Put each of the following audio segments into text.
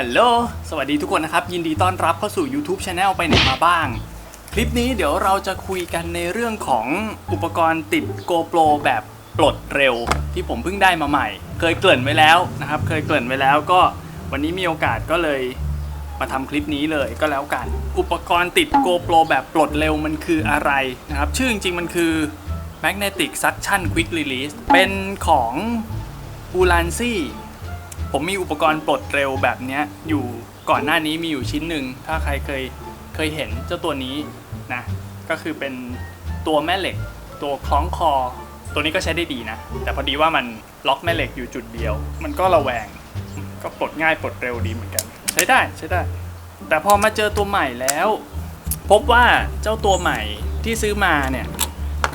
ฮัลโหล สวัสดีทุกคนนะครับ ยินดีต้อนรับเข้าสู่ YouTube Channel ไปไหนมาบ้าง คลิปนี้เดี๋ยวเราจะคุยกันในเรื่องของอุปกรณ์ติด GoPro แบบปลดเร็วที่ผมเพิ่งได้มาใหม่ เคยเกริ่นไว้แล้วนะครับ เคยเกริ่นไว้แล้วก็วันนี้มีโอกาสก็เลยมาทำคลิปนี้เลยก็แล้วกัน อุปกรณ์ติด GoPro แบบปลดเร็วมันคืออะไรนะครับ ชื่อจริงๆมันคือ Magnetic Suction Quick Release เป็นของ u l a n z i ผมมีอุปกรณ์ปลดเร็วแบบนี้อยู่ก่อนหน้านี้มีอยู่ชิ้นหนึ่งถ้าใครเคยเคยเห็นเจ้าตัวนี้นะก็คือเป็นตัวแม่เหล็ก ตัวคล้องคอ ตัวนี้ก็ใช้ได้ดีนะ แต่พอดีว่ามันล็อกแม่เหล็กอยู่จุดเดียว มันก็ระแวง ก็ปลดง่ายปลดเร็วดีเหมือนกัน ใช้ได้ใช้ได้ แต่พอมาเจอตัวใหม่แล้ว พบว่าเจ้าตัวใหม่ที่ซื้อมาเนี่ย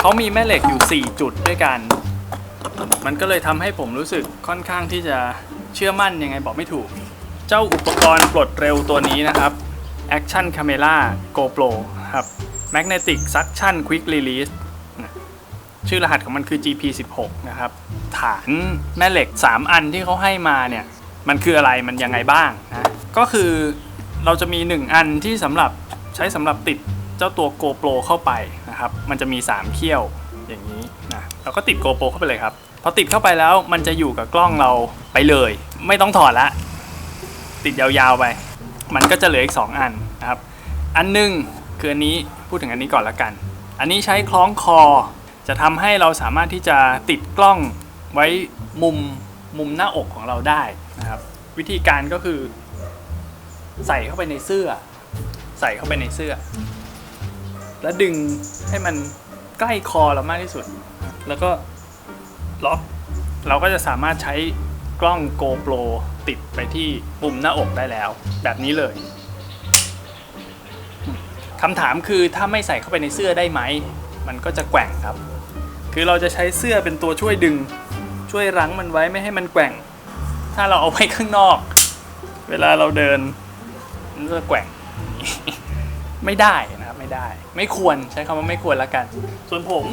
เขามีแม่เหล็กอยู่ 4 จุดด้วยกัน มันก็เลยทำให้ผมรู้สึกค่อนข้างที่จะ เชื่อมั่นยังไงบอกไม่ถูก เจ้าอุปกรณ์ปลดเร็วตัวนี้นะครับ Action Camera GoPro ครับ Magnetic Suction Quick Release ชื่อรหัสของมันคือ GP16 นะครับ ฐานแม่เหล็ก 3 อันที่เขาให้มาเนี่ย มันคืออะไรมันยังไงบ้างนะ ก็คือเราจะมี 1 อันที่สำหรับใช้สำหรับติดเจ้าตัว GoPro เข้าไปนะครับ มันจะมี 3 เขี้ยวอย่างนี้นะเราก็ติด GoPro เข้าไปเลยครับ พอติดเข้าไปแล้วมันจะอยู่กับกล้องเราไปเลย ไม่ต้องถอดละ ติดยาวๆไป มันก็จะเหลืออีก 2 อันนะครับ อันหนึงคืออันนี้พูดถึงอันนี้ก่อนละกัน อันนี้ใช้คล้องคอ จะทำให้เราสามารถที่จะติดกล้องไว้มุมมุมหน้าอกของเราได้นะครับ วิธีการก็คือ ใส่เข้าไปในเสื้อ ใส่เข้าไปในเสื้อ แล้วดึงให้มันใกล้คอเรามากที่สุด แล้วก็ ล็อกเราก็จะสามารถใช้กล้อง GoPro ติดไปที่ปุ่มหน้าอกได้แล้ว แบบนี้เลยคำถามคือถ้าไม่ใส่เข้าไปในเสื้อได้ไหม มันก็จะแกว่งครับ คือเราจะใช้เสื้อเป็นตัวช่วยดึง ช่วยรั้งมันไว้ไม่ให้มันแกว่ง ถ้าเราเอาไว้ข้างนอก เวลาเราเดินมันจะแกว่งไม่ได้นะครับไม่ได้ ไม่ควรใช้คำว่าไม่ควรละกัน ส่วนผม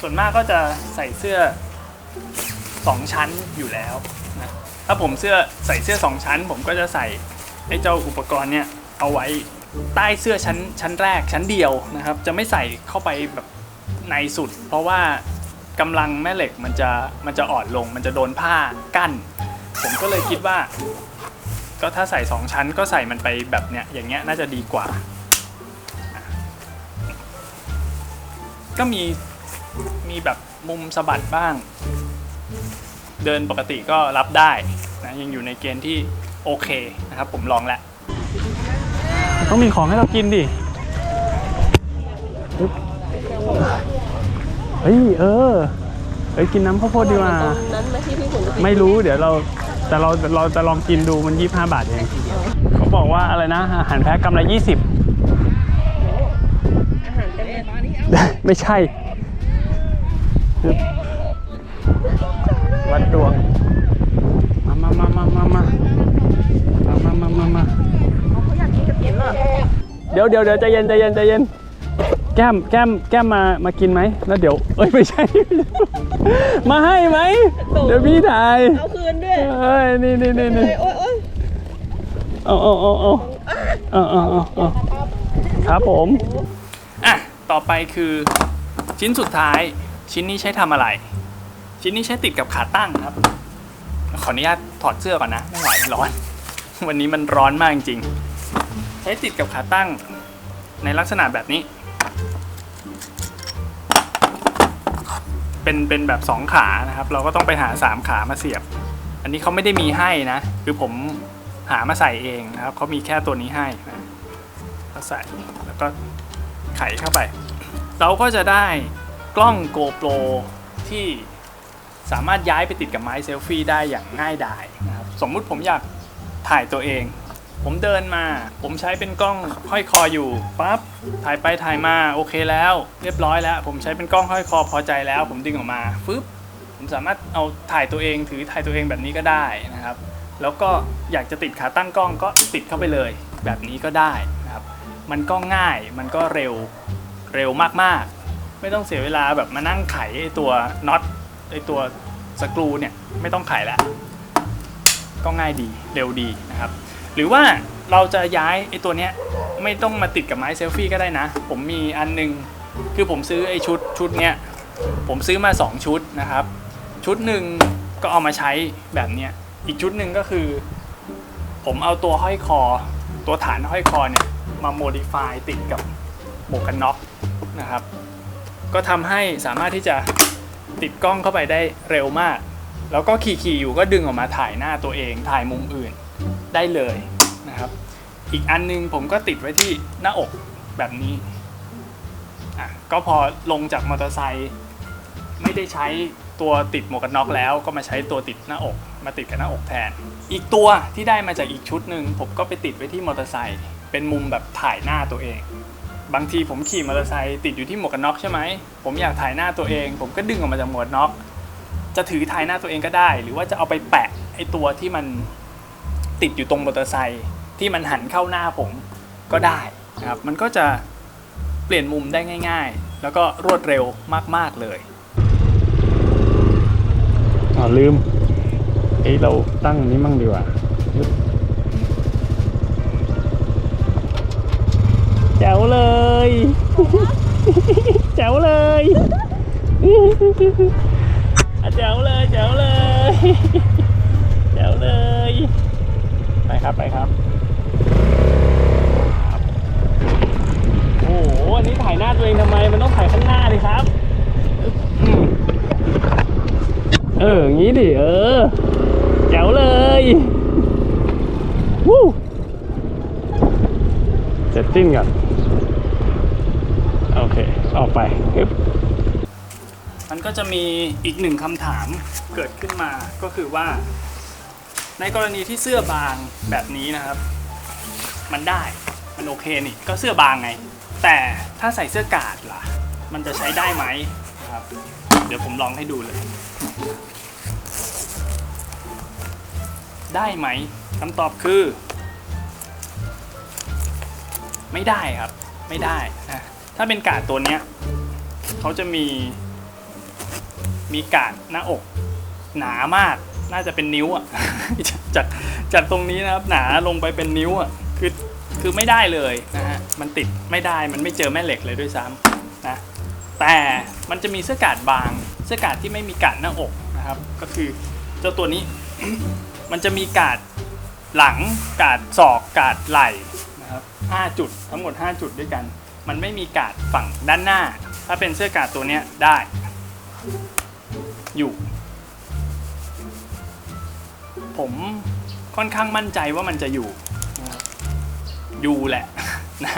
ส่วนมากก็จะใส่เสื้อสองชั้นอยู่แล้วนะถ้าผมเสื้อใส่เสื้อสองชั้น ผมก็จะใส่ไอ้เจ้าอุปกรณ์เนี่ยเอาไว้ใต้เสื้อชั้นชั้นแรกชั้นเดียวนะครับ จะไม่ใส่เข้าไปแบบในสุด เพราะว่ากำลังแม่เหล็กมันจะมันจะอ่อนลง มันจะโดนผ้ากั้น ผมก็เลยคิดว่า ก็ถ้าใส่สองชั้นก็ใส่มันไปแบบเนี้ยอย่างเงี้ยน่าจะดีกว่า ก็มี มีแบบมุมสะบัดบ้าง เดินปกติก็รับได้นะยังอยู่ในเกณฑ์ที่โอเคนะครับ ผมลองแล้วต้องมีของให้เรากินดิปึ๊บเฮ้ยเออเฮ้ยกินน้ำข้าวโพดดีกว่า นั้นไหมที่พี่ฝนจะไม่รู้เดี๋ยวเราแต่เราเราจะลองกินดูมัน 25 บาทเองเขาบอกว่าอะไรนะ อาหารแพ้กำไร 20ไม่ใช่ วัดดวง มามามามามามามามามามาเดี๋ยวเดี๋ยวเดี๋ยวใจเย็นใจเย็นใจเย็น แก้มแก้มแก้มมามากินไหมแล้วเดี๋ยวเอ้ยไม่ใช่ มาให้ไหมเดี๋ยวพี่ถ่ายเอาคืนด้วยเอ้ยนี่นี่นี่นี่โอ้ยโอ้ยเอาเอาเอาเอาเอาเอาเอาเอาครับผมอะต่อไปคือชิ้นสุดท้ายชิ้นนี้ใช้ทำอะไร ชิ้นนี้ใช้ติดกับขาตั้งครับ ขออนุญาตถอดเสื้อก่อนนะไม่ไหวร้อน วันนี้มันร้อนมากจริงใช้ติดกับขาตั้งในลักษณะแบบนี้ เป็นเป็นแบบสองขานะครับ เราก็ต้องไปหาสามขามาเสียบ อันนี้เขาไม่ได้มีให้นะ คือผมหามาใส่เองนะครับเขามีแค่ตัวนี้ให้นะก็ใส่แล้วก็ไขเข้าไป เราก็จะได้กล้อง GoPro ที่ สามารถย้ายไปติดกับไม้เซลฟี่ได้อย่างง่ายดายนะครับสมมุติผมอยากถ่ายตัวเอง ผมเดินมา ผมใช้เป็นกล้องห้อยคออยู่ปั๊บถ่ายไปถ่ายมาโอเคแล้ว เรียบร้อยแล้ว ผมใช้เป็นกล้องห้อยคอพอใจแล้ว ผมดึงออกมาฟึบผมสามารถเอาถ่ายตัวเองถือถ่ายตัวเองแบบนี้ก็ได้นะครับ แล้วก็อยากจะติดขาตั้งกล้องก็ติดเข้าไปเลย แบบนี้ก็ได้นะครับ มันก็ง่ายมันก็เร็วเร็วมากๆ ไม่ต้องเสียเวลาแบบมานั่งไขตัวน็อต ไอตัวสกรูเนี่ยไม่ต้องไขแล้วก็ง่ายดีเร็วดีนะครับ หรือว่าเราจะย้ายไอตัวเนี้ยไม่ต้องมาติดกับไม้เซลฟี่ก็ได้นะ ผมมีอันหนึง คือผมซื้อไอชุดชุดเนี้ยผมซื้อมา 2 ชุดนะครับ ชุดหนึ่งก็เอามาใช้แบบเนี้ยอีกชุดหนึ่งก็คือ ผมเอาตัวห้อยคอ ตัวฐานห้อยคอเนี่ยมาโมดิฟายติดกับหมวกกันน็อกนะครับ ก็ทำให้สามารถที่จะ ติดกล้องเข้าไปได้เร็วมาก แล้วก็ขี่ๆอยู่ก็ดึงออกมาถ่ายหน้าตัวเอง ถ่ายมุมอื่นได้เลยนะครับ อีกอันนึงผมก็ติดไว้ที่หน้าอกแบบนี้อะก็พอลงจากมอเตอร์ไซค์ไม่ได้ใช้ตัวติดหมวกกันน็อกแล้วก็มาใช้ตัวติดหน้าอก มาติดกับหน้าอกแทน อีกตัวที่ได้มาจากอีกชุดหนึ่งผมก็ไปติดไว้ที่มอเตอร์ไซค์เป็นมุมแบบถ่ายหน้าตัวเอง บางทีผมขี่มอเตอร์ไซค์ติดอยู่ที่หมวกกันน็อกใช่ไหมผมอยากถ่ายหน้าตัวเอง ผมก็ดึงออกมาจากหมวกนน็อก จะถือถ่ายหน้าตัวเองก็ได้ หรือว่าจะเอาไปแปะไอ้ตัวที่มันติดอยู่ตรงมอเตอร์ไซค์ที่มันหันเข้าหน้าผมก็ได้นะครับมันก็จะเปลี่ยนมุมได้ง่าย ๆ แล้วก็รวดเร็วมาก ๆเลยอ๋อลืมเอ้ยเราตั้งนี้มั่งดีกว่า แจ๋วเลย แจ๋วเลยอะแจ๋วเลยแจ๋วเลยแจ๋วเลย ไปครับไปครับ โอ้โหอันนี้ถ่ายหน้าตัวเองทำไม มันต้องถ่ายข้างหน้าดิครับ เอออย่างนี้ดิ เออ แจ๋วเลยวู้เสร็จสิ้นก่อน ออกไป มันก็จะมีอีกหนึ่งคำถามเกิดขึ้นมาก็คือว่า ในกรณีที่เสื้อบางแบบนี้นะครับ มันได้มันโอเคนี่ก็เสื้อบางไง แต่ถ้าใส่เสื้อกาดล่ะ มันจะใช้ได้ไหมนะครับ เดี๋ยวผมลองให้ดูเลย ได้ไหมคำตอบคือ ไม่ได้ครับ ไม่ได้นะ ถ้าเป็นกาดตัวเนี้ยเขาจะมีมีกาดหน้าอก หนามากน่าจะเป็นนิ้วอะจากจากตรงนี้นะครับหนาลงไปเป็นนิ้วอะคือคือไม่ได้เลยนะฮะมันติดไม่ได้มันไม่เจอแม่เหล็กเลยด้วยซ้ำนะแต่มันจะมีเสื้อกาดบาง เสื้อกาดที่ไม่มีกาดหน้าอกนะครับ ก็คือเจ้าตัวนี้มันจะมีกาดหลังกาดศอกกาดไหล่นะครับ5จุดทั้งหมด 5 จุดด้วยกัน มันไม่มีกาดฝั่งด้านหน้า ถ้าเป็นเสื้อกาดตัวเนี้ยได้ อยู่ ผมค่อนข้างมั่นใจว่ามันจะอยู่ อยู่แหละนะ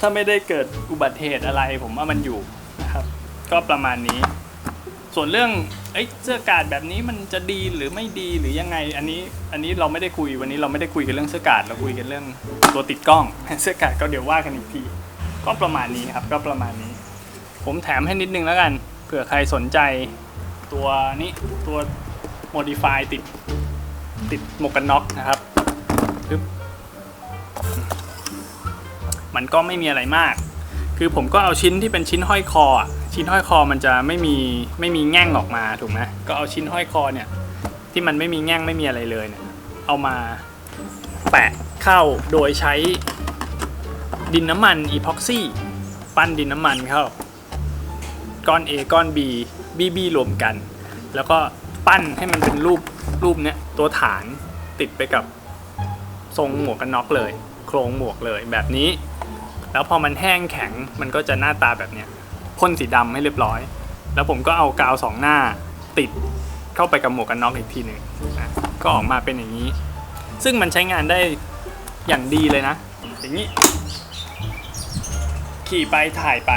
ถ้าไม่ได้เกิดอุบัติเหตุอะไรผมว่ามันอยู่นะครับ ก็ประมาณนี้ ส่วนเรื่องเอ้ยเสื้อกาดแบบนี้มันจะดีหรือไม่ดีหรือยังไง อันนี้อันนี้เราไม่ได้คุยวันนี้เราไม่ได้คุยกันเรื่องเสื้อกาดเราคุยกันเรื่องตัวติดกล้อง เสื้อกาดก็เดี๋ยวว่ากันอีกที ก็ประมาณนี้ครับก็ประมาณนี้ ผมแถมให้นิดนึงแล้วกัน เผื่อใครสนใจตัวนี้ตัว modify ติดติดหมวกกันน็อกนะครับปึ๊บมันก็ไม่มีอะไรมาก คือผมก็เอาชิ้นที่เป็นชิ้นห้อยคอ ชิ้นห้อยคอมันจะไม่มีไม่มีแง่งออกมาถูกไหมก็เอาชิ้นห้อยคอเนี่ยที่มันไม่มีแง่งไม่มีอะไรเลยเนี่ยเอามาแปะเข้าโดยใช้ ดินน้ำมันอีพ็อกซี่ปั้นดินน้ำมันเข้า ก้อน A ก้อน B B B รวมกัน แล้วก็ปั้นให้มันเป็นรูปรูปเนี้ยตัวฐานติดไปกับทรงหมวกกันน็อกเลย โครงหมวกเลยแบบนี้ แล้วพอมันแห้งแข็งมันก็จะหน้าตาแบบเนี้ยพ่นสีดำให้เรียบร้อย แล้วผมก็เอากาวสองหน้าติดเข้าไปกับหมวกกันน็อกอีกทีหนึ่งนะก็ออกมาเป็นอย่างนี้ ซึ่งมันใช้งานได้อย่างดีเลยนะ อย่างนี้ ขี่ไปถ่ายไป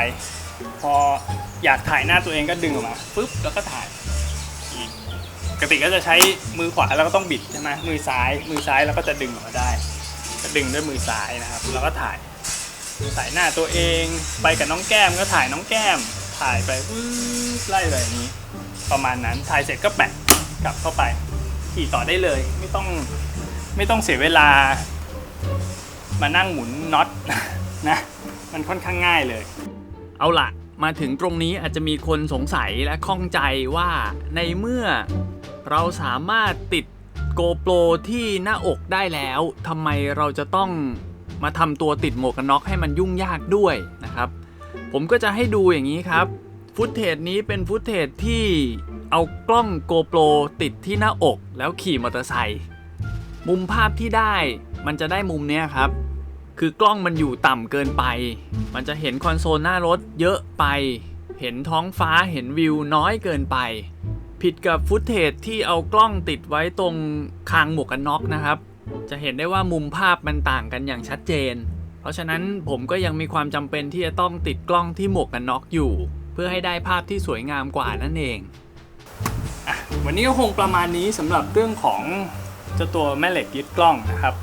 พออยากถ่ายหน้าตัวเองก็ดึงออกมาปุ๊บแล้วก็ถ่ายอีกปกติก็จะใช้มือขวาแล้วก็ต้องบิดใช่ไหมมือซ้ายมือซ้ายแล้วก็จะดึงออกมาได้ก็ดึงด้วยมือซ้ายนะครับ แล้วก็ถ่ายถ่ายหน้าตัวเองไปกับน้องแก้มก็ถ่ายน้องแก้ม ถ่ายไปวืบไล่แบบนี้ ประมาณนั้นถ่ายเสร็จก็แปะกลับเข้าไปขี่ต่อได้เลย ไม่ต้องไม่ต้องเสียเวลา มานั่งหมุนน็อตนะ มันค่อนข้างง่ายเลย เอาละมาถึงตรงนี้อาจจะมีคนสงสัยและข้องใจว่าในเมื่อเราสามารถติด GoPro ที่หน้าอกได้แล้วทำไมเราจะต้องมาทำตัวติดหมวกกันน็อกให้มันยุ่งยากด้วยนะครับ ผมก็จะให้ดูอย่างนี้ครับ ฟุตเทจนี้เป็นฟุตเทจที่เอากล้อง GoPro ติดที่หน้าอกแล้วขี่มอเตอร์ไซค์มุมภาพที่ได้มันจะได้มุมเนี้ยครับ คือกล้องมันอยู่ต่ำเกินไป มันจะเห็นคอนโซลหน้ารถเยอะไป เห็นท้องฟ้าเห็นวิวน้อยเกินไป ผิดกับฟุตเทจที่เอากล้องติดไว้ตรงคางหมวกกันน็อกนะครับ จะเห็นได้ว่ามุมภาพมันต่างกันอย่างชัดเจน เพราะฉะนั้นผมก็ยังมีความจำเป็นที่จะต้องติดกล้องที่หมวกกันน็อกอยู่ เพื่อให้ได้ภาพที่สวยงามกว่านั่นเองอวันนี้ก็คงประมาณนี้สำหรับเรื่องของเจ้าตัวแม่เหล็กยึดกล้องนะครับ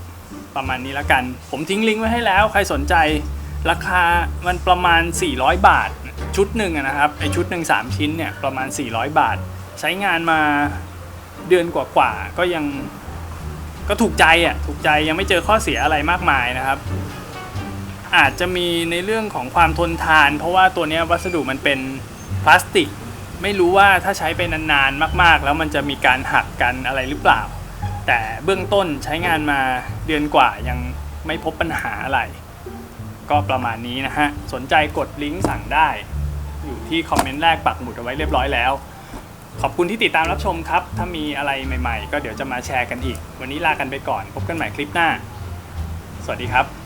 ประมาณนี้แล้วกัน ผมทิ้งลิงก์ไว้ให้แล้ว ใครสนใจราคามันประมาณ 400 บาท ชุดหนึ่งนะครับไอชุดหนึ่ง3 ชิ้นเนี่ยประมาณ 400 บาท ใช้งานมาเดือนกว่าๆก็ยังก็ถูกใจอะถูกใจยังไม่เจอข้อเสียอะไรมากมายนะครับ อาจจะมีในเรื่องของความทนทาน เพราะว่าตัวนี้วัสดุมันเป็นพลาสติก ไม่รู้ว่าถ้าใช้ไปนานๆมาก ๆ แล้วมันจะมีการหักกันอะไรหรือเปล่า แต่เบื้องต้นใช้งานมาเดือนกว่ายังไม่พบปัญหาอะไร ก็ประมาณนี้นะฮะ สนใจกดลิงก์สั่งได้ อยู่ที่คอมเมนต์แรกปักหมุดเอาไว้เรียบร้อยแล้ว ขอบคุณที่ติดตามรับชมครับ ถ้ามีอะไรใหม่ๆ ก็เดี๋ยวจะมาแชร์กันอีก วันนี้ลากันไปก่อน พบกันใหม่คลิปหน้า สวัสดีครับ